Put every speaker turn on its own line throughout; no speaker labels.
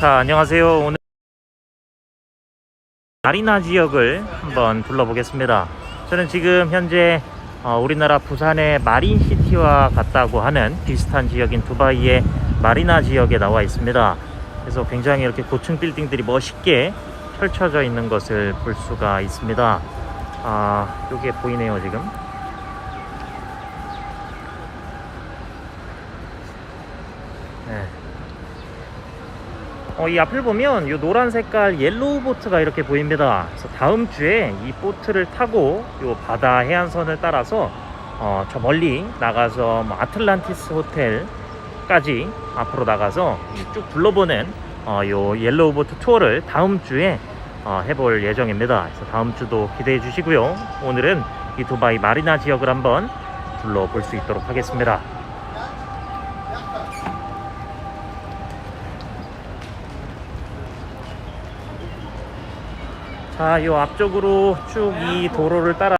자, 안녕하세요. 오늘 마리나 지역을 한번 둘러보겠습니다. 저는 지금 현재 어, 우리나라 부산의 마린시티와 같다고 하는 비슷한 지역인 두바이의 마리나 지역에 나와 있습니다. 그래서 굉장히 이렇게 고층 빌딩들이 멋있게 펼쳐져 있는 것을 볼 수가 있습니다. 아, 요게 보이네요, 지금. 어, 이 앞을 보면 이 노란 색깔 옐로우 보트가 이렇게 보입니다. 그래서 다음 주에 이 보트를 타고 이 바다 해안선을 따라서 어, 저 멀리 나가서 뭐 아틀란티스 호텔까지 앞으로 나가서 쭉 둘러보는 어, 요 옐로우 보트 투어를 다음 주에 어, 해볼 예정입니다. 그래서 다음 주도 기대해 주시고요. 오늘은 이 두바이 마리나 지역을 한번 둘러볼 수 있도록 하겠습니다. 자, 요 앞쪽으로 쭉 이 도로를 따라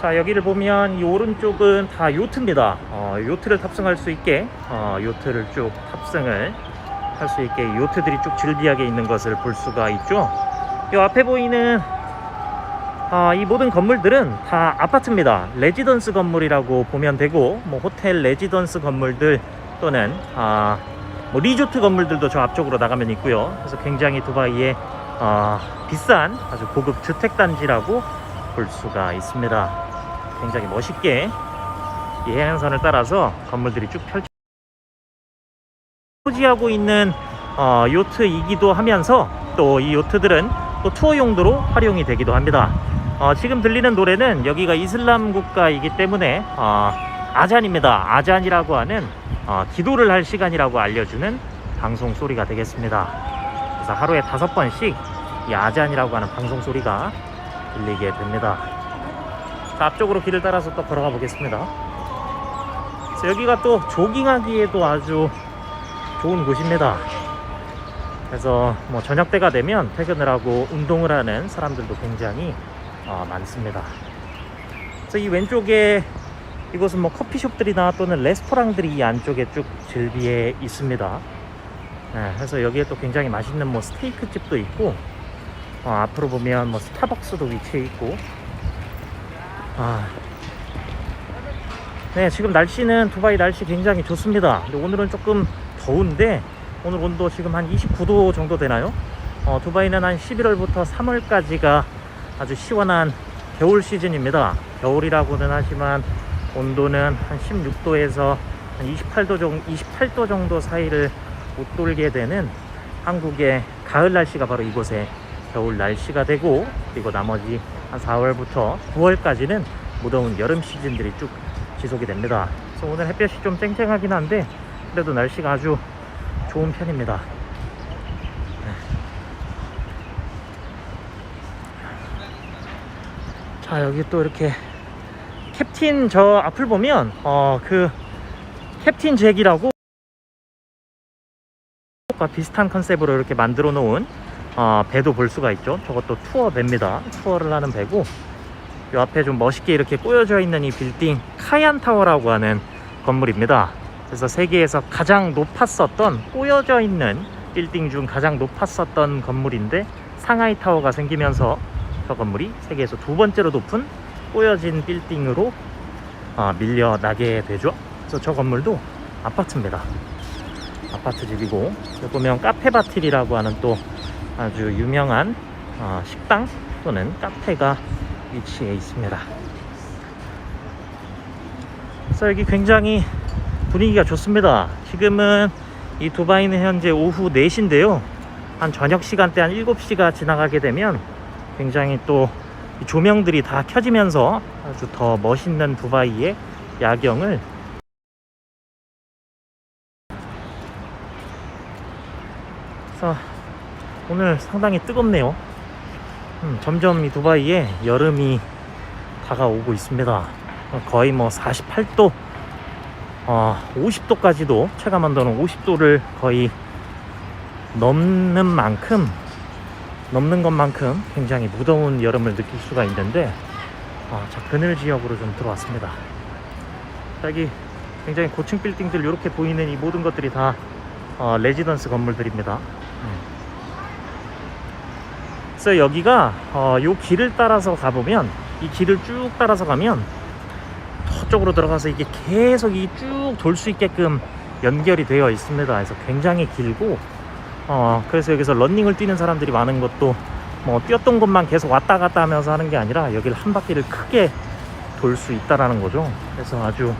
자, 여기를 보면 이 오른쪽은 다 요트입니다. 어, 요트를 탑승할 수 있게 어, 요트를 쭉 탑승을 할 수 있게 요트들이 쭉 즐비하게 있는 것을 볼 수가 있죠. 이 앞에 보이는 아, 이 모든 건물들은 다 아파트입니다. 레지던스 건물이라고 보면 되고, 뭐 호텔 레지던스 건물들 또는 아, 뭐 리조트 건물들도 저 앞쪽으로 나가면 있고요. 그래서 굉장히 두바이의 아, 비싼 아주 고급 주택 단지라고 볼 수가 있습니다. 굉장히 멋있게 이 해안선을 따라서 건물들이 쭉 펼쳐. 소지하고 있는 어, 요트이기도 하면서 또 이 요트들은 또 투어 용도로 활용이 되기도 합니다. 어, 지금 들리는 노래는 여기가 이슬람 국가이기 때문에 어, 아잔입니다. 아잔이라고 하는 어, 기도를 할 시간이라고 알려주는 방송 소리가 되겠습니다. 그래서 하루에 다섯 번씩 이 아잔이라고 하는 방송 소리가 들리게 됩니다. 자, 앞쪽으로 길을 따라서 또 걸어가 보겠습니다. 여기가 또 조깅하기에도 아주 좋은 곳입니다. 그래서 뭐 저녁 때가 되면 퇴근을 하고 운동을 하는 사람들도 굉장히 어, 많습니다. 그래서 이 왼쪽에 이곳은 뭐 커피숍들이나 또는 레스토랑들이 이 안쪽에 쭉 즐비해 있습니다. 네, 그래서 여기에 또 굉장히 맛있는 뭐 스테이크 집도 있고 어, 앞으로 보면 뭐 스타벅스도 위치해 있고 아, 네 지금 날씨는 두바이 날씨 굉장히 좋습니다. 근데 오늘은 조금 더운데 오늘 온도 지금 한 29도 정도 되나요? 어, 두바이는 한 11월부터 3월까지가 아주 시원한 겨울 시즌입니다. 겨울이라고는 하지만 온도는 한 16도에서 한 28도 정도, 28도 정도 사이를 웃돌게 되는 한국의 가을 날씨가 바로 이곳의 겨울 날씨가 되고 그리고 나머지 한 4월부터 9월까지는 무더운 여름 시즌들이 쭉 지속이 됩니다. 그래서 오늘 햇볕이 좀 쨍쨍하긴 한데 그래도 날씨가 아주 좋은 편입니다. 자 여기 또 이렇게 캡틴 저 앞을 보면 어 그 캡틴 잭이라고 과 비슷한 컨셉으로 이렇게 만들어 놓은 어, 배도 볼 수가 있죠. 저것도 투어 배입니다. 투어를 하는 배고 이 앞에 좀 멋있게 이렇게 꼬여져 있는 이 빌딩 카얀 타워라고 하는 건물입니다. 그래서 세계에서 가장 높았었던 꼬여져 있는 빌딩 중 가장 높았었던 건물인데 상하이 타워가 생기면서 저 건물이 세계에서 두 번째로 높은 꼬여진 빌딩으로 어, 밀려나게 되죠. 그래서 저 건물도 아파트입니다. 아파트 집이고 여기 보면 카페바틸이라고 하는 또 아주 유명한 어, 식당 또는 카페가 위치해 있습니다. 그래서 여기 굉장히 분위기가 좋습니다. 지금은 이 두바이는 현재 오후 4시인데요. 한 저녁 시간대 한 7시가 지나가게 되면 굉장히 또이 조명들이 다 켜지면서 아주 더 멋있는 두바이의 야경을 그래서 오늘 상당히 뜨겁네요. 음, 점점 이 두바이에 여름이 다가오고 있습니다. 거의 뭐 48도, 어, 50도까지도 체감 온도는 50도를 거의 넘는 만큼 넘는 것만큼 굉장히 무더운 여름을 느낄 수가 있는데 어, 자 그늘 지역으로 좀 들어왔습니다. 여기 굉장히 고층 빌딩들 이렇게 보이는 이 모든 것들이 다 어, 레지던스 건물들입니다. 음. 그래서 여기가 어, 요 길을 따라서 가보면 이 길을 쭉 따라서 가면 저쪽으로 들어가서 이게 계속 이 쭉 돌 수 있게끔 연결이 되어 있습니다. 그래서 굉장히 길고 어, 그래서 여기서 런닝을 뛰는 사람들이 많은 것도 뭐 뛰었던 곳만 계속 왔다 갔다 하면서 하는 게 아니라 여기를 한 바퀴를 크게 돌 수 있다라는 거죠. 그래서 아주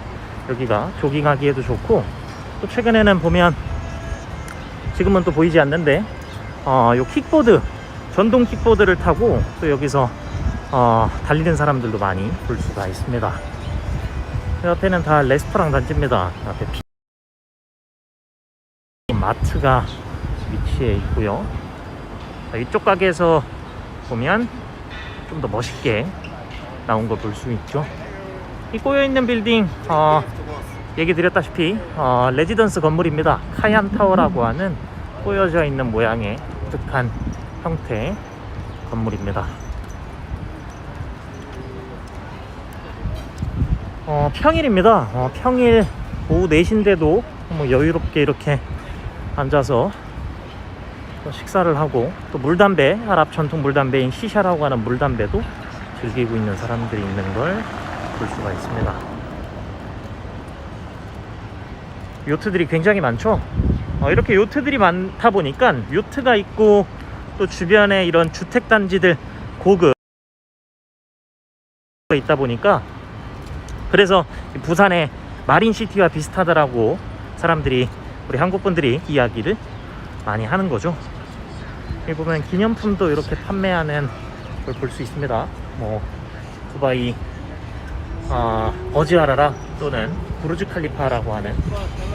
여기가 조깅하기에도 좋고 또 최근에는 보면 지금은 또 보이지 않는데 어, 요 킥보드 전동 킥보드를 타고 또 여기서 어, 달리는 사람들도 많이 볼 수가 있습니다. 옆에는 다 레스토랑 단지입니다. 앞에 피... 마트가 위치해 있고요. 자, 이쪽 가게에서 보면 좀 더 멋있게 나온 걸 볼 수 있죠. 이 꼬여 있는 빌딩 어, 얘기 드렸다시피 어, 레지던스 건물입니다. 카얀 타워라고 하는 꼬여져 있는 모양의 독특한 형태의 건물입니다. 어, 평일입니다. 어, 평일 오후 4시인데도 뭐 여유롭게 이렇게 앉아서 또 식사를 하고 또 물담배, 아랍 전통 물담배인 시샤라고 하는 물담배도 즐기고 있는 사람들이 있는 걸 볼 수가 있습니다. 요트들이 굉장히 많죠. 어, 이렇게 요트들이 많다 보니까 요트가 있고 또 주변에 이런 주택 단지들 고급 있다 보니까 그래서 부산의 마린시티와 비슷하다라고 사람들이 우리 한국 분들이 이야기를 많이 하는 거죠. 여기 보면 기념품도 이렇게 판매하는 걸 볼 수 있습니다. 뭐 두바이 아, 버즈아라라 또는 부르즈 칼리파라고 하는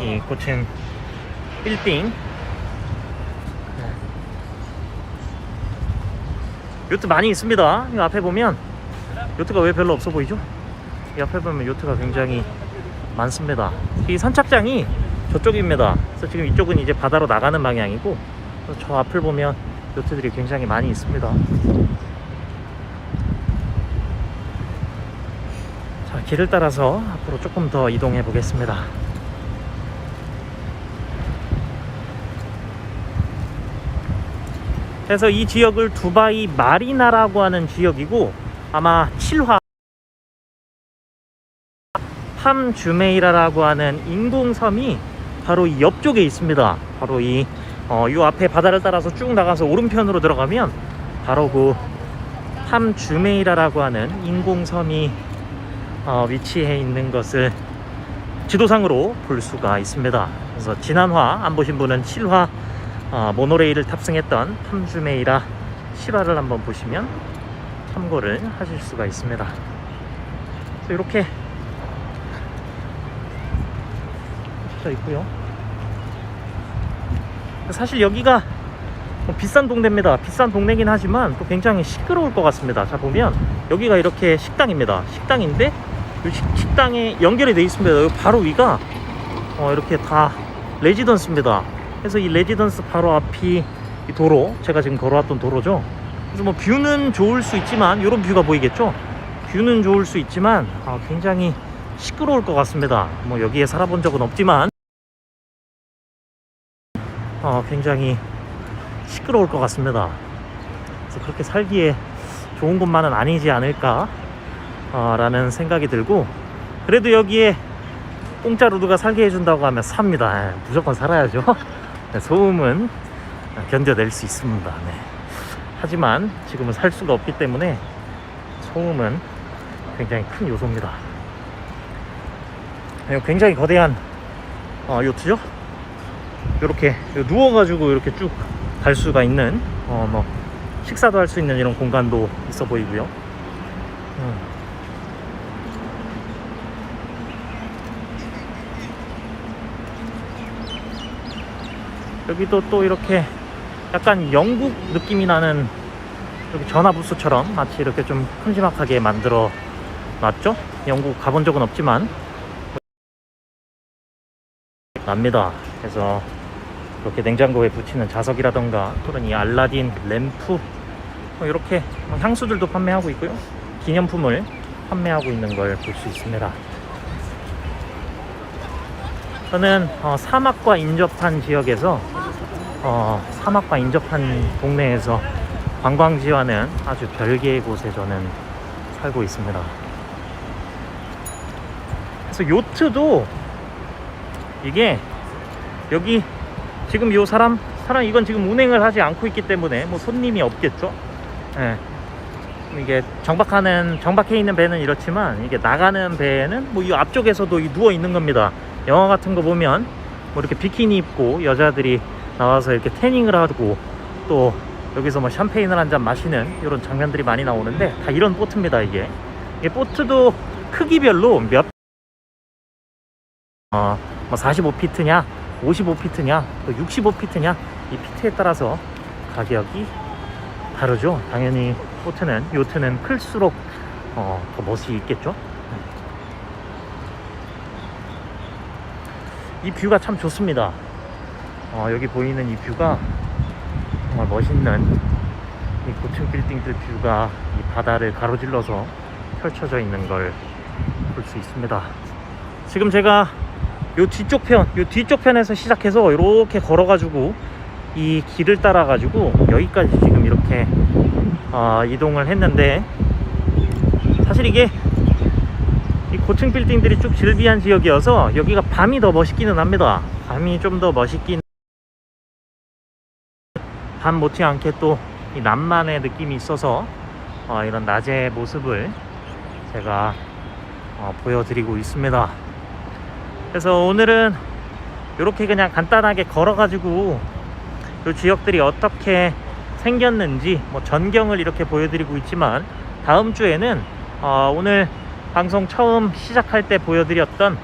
이 고층 빌딩 네. 요트 많이 있습니다. 이 앞에 보면 요트가 왜 별로 없어 보이죠? 이 앞에 보면 요트가 굉장히 많습니다. 이 선착장이 저쪽입니다. 그래서 지금 이쪽은 이제 바다로 나가는 방향이고 또저 앞을 보면 요트들이 굉장히 많이 있습니다. 자, 길을 따라서 앞으로 조금 더 이동해 보겠습니다. 그래서 이 지역을 두바이 마리나라고 하는 지역이고 아마 7화 함 주메이라라고 하는 인공섬이 바로 이 옆쪽에 있습니다. 바로 이, 어, 요 앞에 바다를 따라서 쭉 나가서 오른편으로 들어가면 바로 그함 주메이라라고 하는 인공섬이 어, 위치해 있는 것을 지도상으로 볼 수가 있습니다. 그래서 지난화 안 보신 분은 7화 어, 모노레일을 탑승했던 탐주메이라 실화를 한번 보시면 참고를 하실 수가 있습니다. 그래서 이렇게 져 있고요. 사실 여기가 뭐 비싼 동네입니다. 비싼 동네긴 하지만 또 굉장히 시끄러울 것 같습니다. 자 보면 여기가 이렇게 식당입니다. 식당인데 식당에 연결이 되어 있습니다. 바로 위가 어, 이렇게 다 레지던스입니다. 그래서 이 레지던스 바로 앞이 이 도로, 제가 지금 걸어왔던 도로죠. 그래서 뭐 뷰는 좋을 수 있지만 이런 뷰가 보이겠죠. 뷰는 좋을 수 있지만 아, 굉장히 시끄러울 것 같습니다. 뭐 여기에 살아본 적은 없지만 어, 굉장히 시끄러울 것 같습니다. 그래서 그렇게 살기에 좋은 곳만은 아니지 않을까 어, 라는 생각이 들고 그래도 여기에 공짜로 누가 살게 해준다고 하면 삽니다. 예, 무조건 살아야죠. 네, 소음은 견뎌낼 수 있습니다. 네. 하지만 지금은 살 수가 없기 때문에 소음은 굉장히 큰 요소입니다. 네, 굉장히 거대한 어, 요트죠. 이렇게 누워가지고 이렇게 쭉 갈 수가 있는 어, 뭐 식사도 할 수 있는 이런 공간도 있어 보이고요. 음. 여기도 또 이렇게 약간 영국 느낌이 나는 이렇게 전화 부스처럼 마치 이렇게 좀 큼지막하게 만들어 놨죠. 영국 가본 적은 없지만 납니다. 그래서 이렇게 냉장고에 붙이는 자석이라던가 또는 이 알라딘 램프 뭐 이렇게 뭐 향수들도 판매하고 있고요. 기념품을 판매하고 있는 걸 볼 수 있습니다. 저는 어, 사막과 인접한 지역에서 어, 사막과 인접한 동네에서 관광지와는 아주 별개의 곳에 저는 살고 있습니다. 그래서 요트도 이게 여기 지금 요 사람 사람 이건 지금 운행을 하지 않고 있기 때문에 뭐 손님이 없겠죠. 예. 이게 정박하는 정박해 있는 배는 이렇지만 이게 나가는 배에는 뭐 이 앞쪽에서도 이 누워 있는 겁니다. 영화 같은 거 보면 뭐 이렇게 비키니 입고 여자들이 나와서 이렇게 태닝을 하고 또 여기서 뭐 샴페인을 한 잔 마시는 이런 장면들이 많이 나오는데 다 이런 보트입니다 이게. 이 보트도 크기별로 몇 어, 뭐 45피트냐, 55피트냐, 또 65피트냐 이 피트에 따라서 가격이 다르죠. 당연히 보트는 요트는 클수록 어, 더 멋이 있겠죠. 이 뷰가 참 좋습니다. 어, 여기 보이는 이 뷰가 정말 멋있는 이 고층 빌딩들 뷰가 이 바다를 가로질러서 펼쳐져 있는 걸 볼 수 있습니다. 지금 제가 요 뒤쪽 편, 요 뒤쪽 편에서 시작해서 이렇게 걸어가지고 이 길을 따라가지고 여기까지 지금 이렇게 어, 이동을 했는데 사실 이게 이 고층 빌딩들이 쭉 질비한 지역이어서 여기가 밤이 더 멋있기는 합니다. 밤이 좀 더 멋있긴 밤 못지않게 또이 남만의 느낌이 있어서 어, 이런 낮의 모습을 제가 어, 보여드리고 있습니다. 그래서 오늘은 이렇게 그냥 간단하게 걸어가지고 이 지역들이 어떻게 생겼는지 뭐 전경을 이렇게 보여드리고 있지만 다음 주에는 어, 오늘 방송 처음 시작할 때 보여드렸던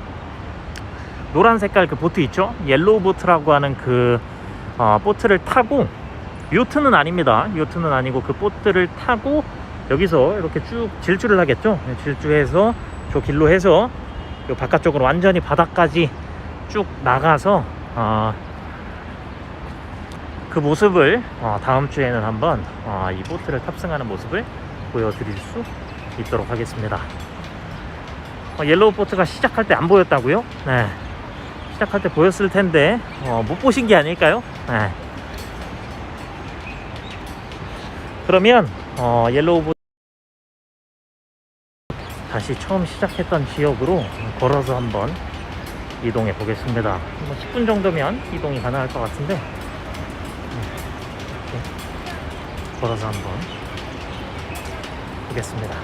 노란 색깔 그 보트 있죠? 옐로우 보트라고 하는 그 어, 보트를 타고 요트는 아닙니다. 요트는 아니고 그 보트를 타고 여기서 이렇게 쭉 질주를 하겠죠? 네, 질주해서 저 길로 해서 요 바깥쪽으로 완전히 바닥까지 쭉 나가서 어, 그 모습을 어, 다음 주에는 한번 어, 이 보트를 탑승하는 모습을 보여드릴 수 있도록 하겠습니다. 어, 옐로우 보트가 시작할 때 안 보였다고요? 네. 시작할 때 보였을 텐데 어, 못 보신 게 아닐까요? 네. 그러면 어, 옐로우 보트 다시 처음 시작했던 지역으로 걸어서 한번 이동해 보겠습니다. 뭐 10분 정도면 이동이 가능할 것 같은데 이렇게 걸어서 한번 보겠습니다.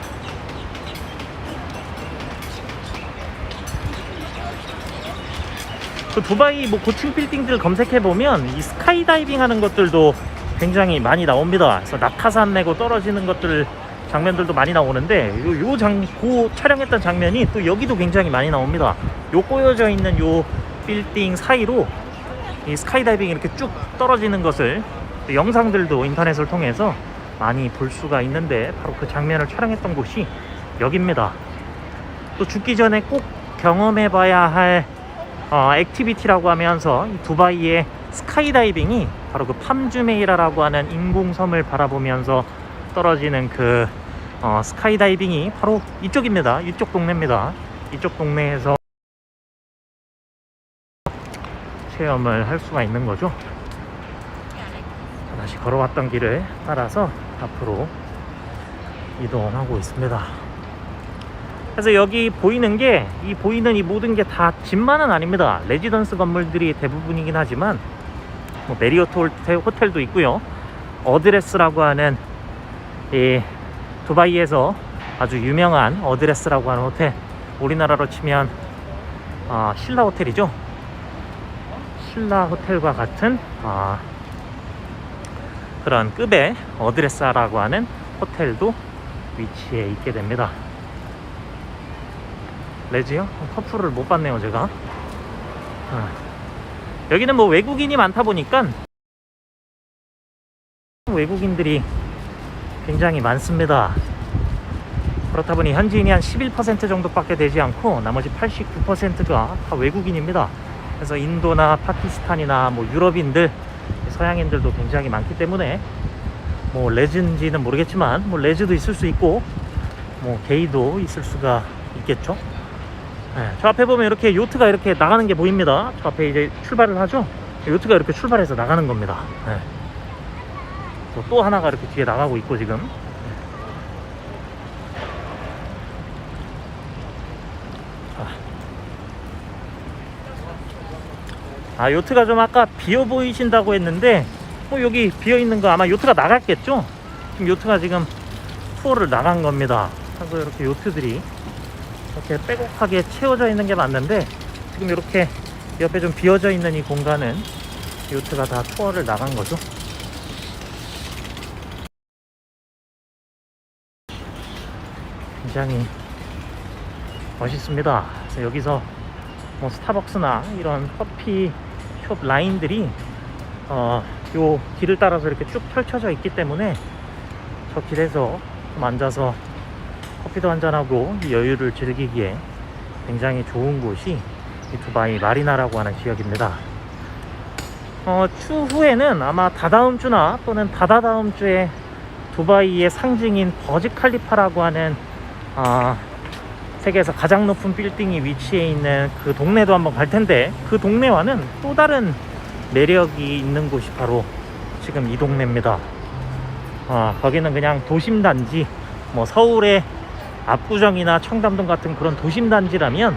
그 두바이 뭐 고층 빌딩들 검색해 보면 이 스카이다이빙 하는 것들도 굉장히 많이 나옵니다. 그래서 낙하산 내고 떨어지는 것들 장면들도 많이 나오는데 요, 요 장, 그 촬영했던 장면이 또 여기도 굉장히 많이 나옵니다. 요 꼬여져 있는 요 빌딩 사이로 이 스카이다이빙 이렇게 쭉 떨어지는 것을 또 영상들도 인터넷을 통해서 많이 볼 수가 있는데 바로 그 장면을 촬영했던 곳이 여기입니다. 또 죽기 전에 꼭 경험해 봐야 할 어, 액티비티라고 하면서 이 두바이의 스카이다이빙이 바로 그 팜주메이라라고 하는 인공섬을 바라보면서 떨어지는 그 어, 스카이다이빙이 바로 이쪽입니다. 이쪽 동네입니다. 이쪽 동네에서 체험을 할 수가 있는 거죠. 자, 다시 걸어왔던 길을 따라서 앞으로 이동하고 있습니다. 그래서 여기 보이는 게 이 보이는 이 모든 게 다 집만은 아닙니다. 레지던스 건물들이 대부분이긴 하지만 뭐 메리어트 호텔, 호텔도 있고요. 어드레스라고 하는 이 두바이에서 아주 유명한 어드레스라고 하는 호텔 우리나라로 치면 어, 신라 호텔이죠. 신라 호텔과 같은 어, 그런 급의 어드레스라고 하는 호텔도 위치해 있게 됩니다. 레지요? 커플을 못 봤네요 제가. 어. 여기는 뭐 외국인이 많다 보니까 외국인들이 굉장히 많습니다. 그렇다 보니 현지인이 한 11% 정도밖에 되지 않고 나머지 89%가 다 외국인입니다. 그래서 인도나 파키스탄이나 뭐 유럽인들, 서양인들도 굉장히 많기 때문에 뭐 레즈인지는 모르겠지만 뭐 레즈도 있을 수 있고 뭐 게이도 있을 수가 있겠죠. 네, 저 앞에 보면 이렇게 요트가 이렇게 나가는 게 보입니다. 저 앞에 이제 출발을 하죠. 요트가 이렇게 출발해서 나가는 겁니다. 네. 또, 또 하나가 이렇게 뒤에 나가고 있고 지금. 아 요트가 좀 아까 비어 보이신다고 했는데 뭐 여기 비어 있는 거 아마 요트가 나갔겠죠? 지금 요트가 지금 투어를 나간 겁니다. 그래서 이렇게 요트들이 이렇게 빼곡하게 채워져 있는 게 맞는데 지금 이렇게 옆에 좀 비어져 있는 이 공간은 요트가 다 투어를 나간 거죠. 굉장히 멋있습니다. 그래서 여기서 뭐 스타벅스나 이런 커피 숍 라인들이 어, 요 길을 따라서 이렇게 쭉 펼쳐져 있기 때문에 저 길에서 좀 앉아서 커피도 한잔하고 이 여유를 즐기기에 굉장히 좋은 곳이 이 두바이 마리나라고 하는 지역입니다. 어, 추후에는 아마 다다음 주나 또는 다다다음 주에 두바이의 상징인 버즈 칼리파라고 하는 아, 세계에서 가장 높은 빌딩이 위치해 있는 그 동네도 한번 갈 텐데 그 동네와는 또 다른 매력이 있는 곳이 바로 지금 이 동네입니다. 아, 거기는 그냥 도심 단지, 뭐 서울의 압구정이나 청담동 같은 그런 도심 단지라면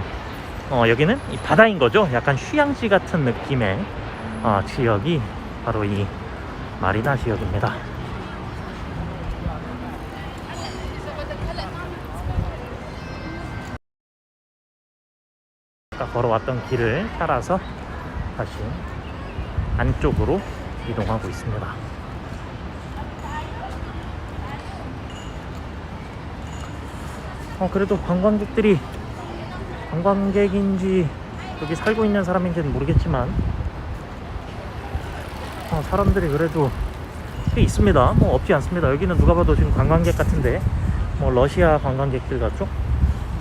어, 여기는 이 바다인 거죠. 약간 휴양지 같은 느낌의 어, 지역이 바로 이 마리나 지역입니다. 걸어왔던 길을 따라서 다시 안쪽으로 이동하고 있습니다. 어, 그래도 관광객들이 관광객인지 여기 살고 있는 사람인지는 모르겠지만 어, 사람들이 그래도 꽤 있습니다. 뭐 없지 않습니다. 여기는 누가 봐도 지금 관광객 같은데 뭐 러시아 관광객들 같죠?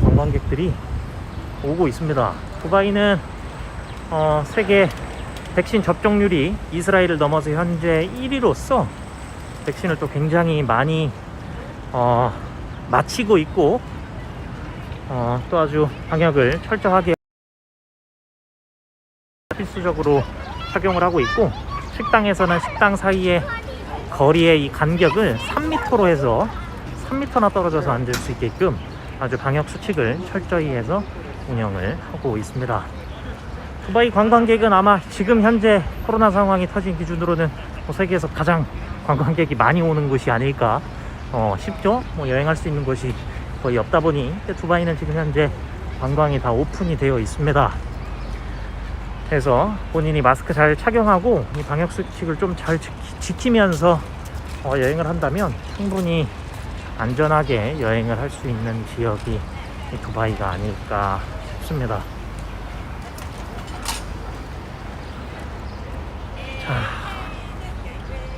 관광객들이 오고 있습니다. 두바이는 어, 세계 백신 접종률이 이스라엘을 넘어서 현재 1위로서 백신을 또 굉장히 많이 어, 마치고 있고 어, 또 아주 방역을 철저하게 필수적으로 착용을 하고 있고 식당에서는 식당 사이에 거리의 이 간격을 3m로 해서 3m나 떨어져서 앉을 수 있게끔 아주 방역 수칙을 철저히 해서 운영을 하고 있습니다. 두바이 관광객은 아마 지금 현재 코로나 상황이 터진 기준으로는 뭐 세계에서 가장 관광객이 많이 오는 곳이 아닐까 어, 싶죠. 뭐 여행할 수 있는 곳이 거의 없다 보니 두바이는 지금 현재 관광이 다 오픈이 되어 있습니다. 그래서 본인이 마스크 잘 착용하고 이 방역 수칙을 좀 잘 지키면서 어, 여행을 한다면 충분히 안전하게 여행을 할 수 있는 지역이 이 두바이가 아닐까 싶습니다.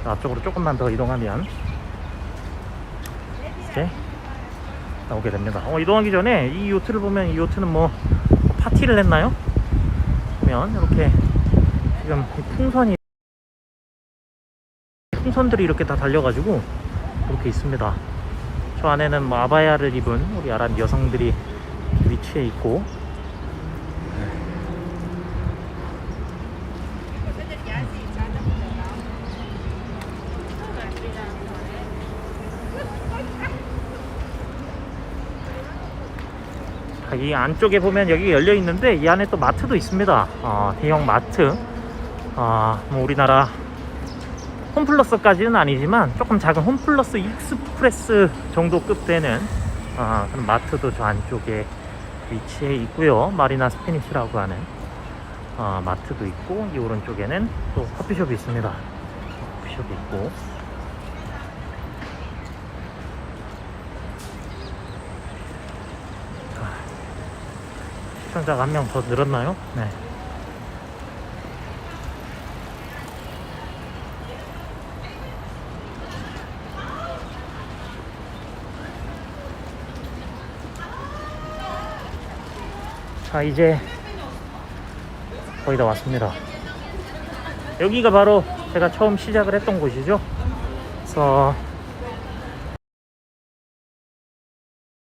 자, 앞쪽으로 조금만 더 이동하면 이렇게 나오게 됩니다. 어, 이동하기 전에 이 요트를 보면 이 요트는 뭐, 뭐 파티를 했나요? 보면 이렇게 지금 이 풍선이 풍선들이 이렇게 다 달려가지고 이렇게 있습니다. 저 안에는 뭐 아바야를 입은 우리 아랍 여성들이 위치해 있고 아, 이 안쪽에 보면 여기 열려 있는데 이 안에 또 마트도 있습니다. 어, 대형 마트. 어, 뭐 우리나라 홈플러스까지는 아니지만 조금 작은 홈플러스 익스프레스 정도 급 되는 어, 그런 마트도 저 안쪽에 위치해 있고요. 마리나 스페니시라고 하는 어, 마트도 있고 이 오른쪽에는 또 커피숍이 있습니다. 커피숍이 있고 시청자가 한 명 더 늘었나요? 네. 자, 이제 거의 다 왔습니다. 여기가 바로 제가 처음 시작을 했던 곳이죠. 그래서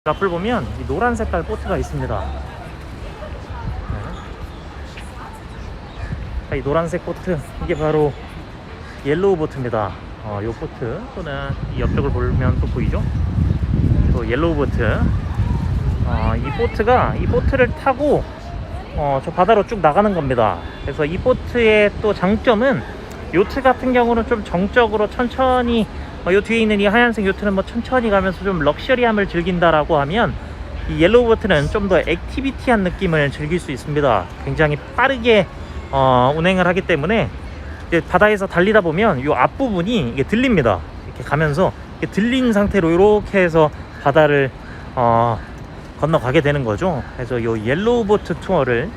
앞을 보면 이 노란 색깔 보트가 있습니다. 네. 이 노란색 보트 이게 바로 옐로우 보트입니다. 어, 요 보트 또는 이 옆쪽을 보면 또 보이죠? 또 옐로우 보트. 어, 이 보트가 이 보트를 타고 어, 저 바다로 쭉 나가는 겁니다. 그래서 이 보트의 또 장점은 요트 같은 경우는 좀 정적으로 천천히 어, 요 뒤에 있는 이 하얀색 요트는 뭐 천천히 가면서 좀 럭셔리함을 즐긴다라고 하면 이 옐로우 보트는 좀 더 액티비티한 느낌을 즐길 수 있습니다. 굉장히 빠르게 어, 운행을 하기 때문에 이제 바다에서 달리다 보면 요 앞부분이 이게 들립니다. 이렇게 가면서 이렇게 들린 상태로 이렇게 해서 바다를 어, 건너가게 되는 거죠. 그래서 요 옐로우 보트 투어를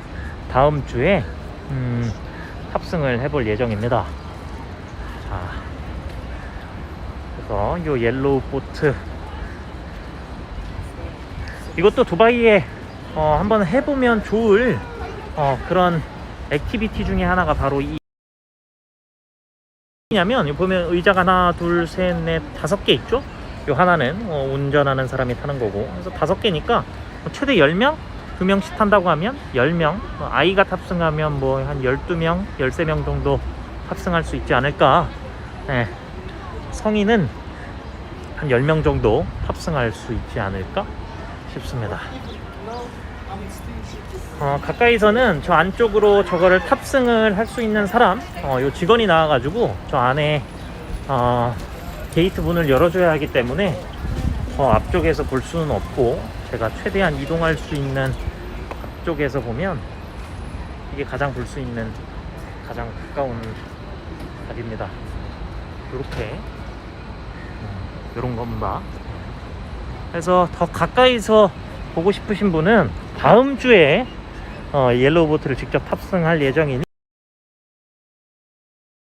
다음 주에 음, 탑승을 해볼 예정입니다. 자, 그래서 요 옐로우 보트 이것도 두바이에 어, 한번 해보면 좋을 어, 그런 액티비티 중에 하나가 바로 이 냐면 보면 의자가 하나 둘 셋 넷 다섯 개 있죠 요 하나는 어, 운전하는 사람이 타는 거고 그래서 다섯 개니까 최대 10명? 2명씩 탄다고 하면 10명 어, 아이가 탑승하면 뭐 한 12명 13명 정도 탑승할 수 있지 않을까 네. 성인은 한 10명 정도 탑승할 수 있지 않을까 싶습니다 어, 가까이서는 저 안쪽으로 저거를 탑승을 할 수 있는 사람, 어, 요 직원이 나와가지고 저 안에 어, 게이트 문을 열어줘야 하기 때문에 저 앞쪽에서 볼 수는 없고 제가 최대한 이동할 수 있는 앞쪽에서 보면 이게 가장 볼 수 있는 가장 가까운 자리입니다. 이렇게 이런 겁니다. 그래서 더 가까이서 보고 싶으신 분은 다음 주에 어, 옐로우 보트를 직접 탑승할 예정이니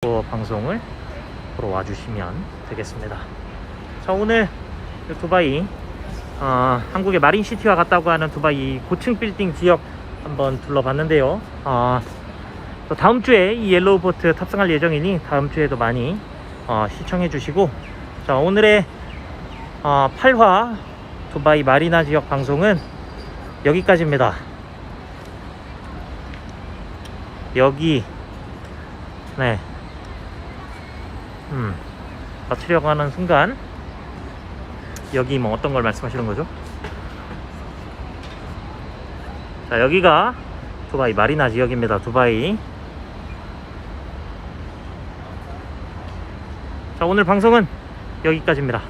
또 방송을 보러 와주시면 되겠습니다. 자 오늘 이 두바이 어, 한국의 마린시티와 같다고 하는 두바이 고층 빌딩 지역 한번 둘러봤는데요. 어, 또 다음 주에 이 옐로우 보트 탑승할 예정이니 다음 주에도 많이 어, 시청해 주시고 자 오늘의 어, 8화 두바이 마리나 지역 방송은 여기까지입니다. 여기 네. 음. 맞추려고 하는 순간 여기 뭐 어떤 걸 말씀하시는 거죠? 자, 여기가 두바이 마리나 지역입니다. 두바이. 자, 오늘 방송은 여기까지입니다.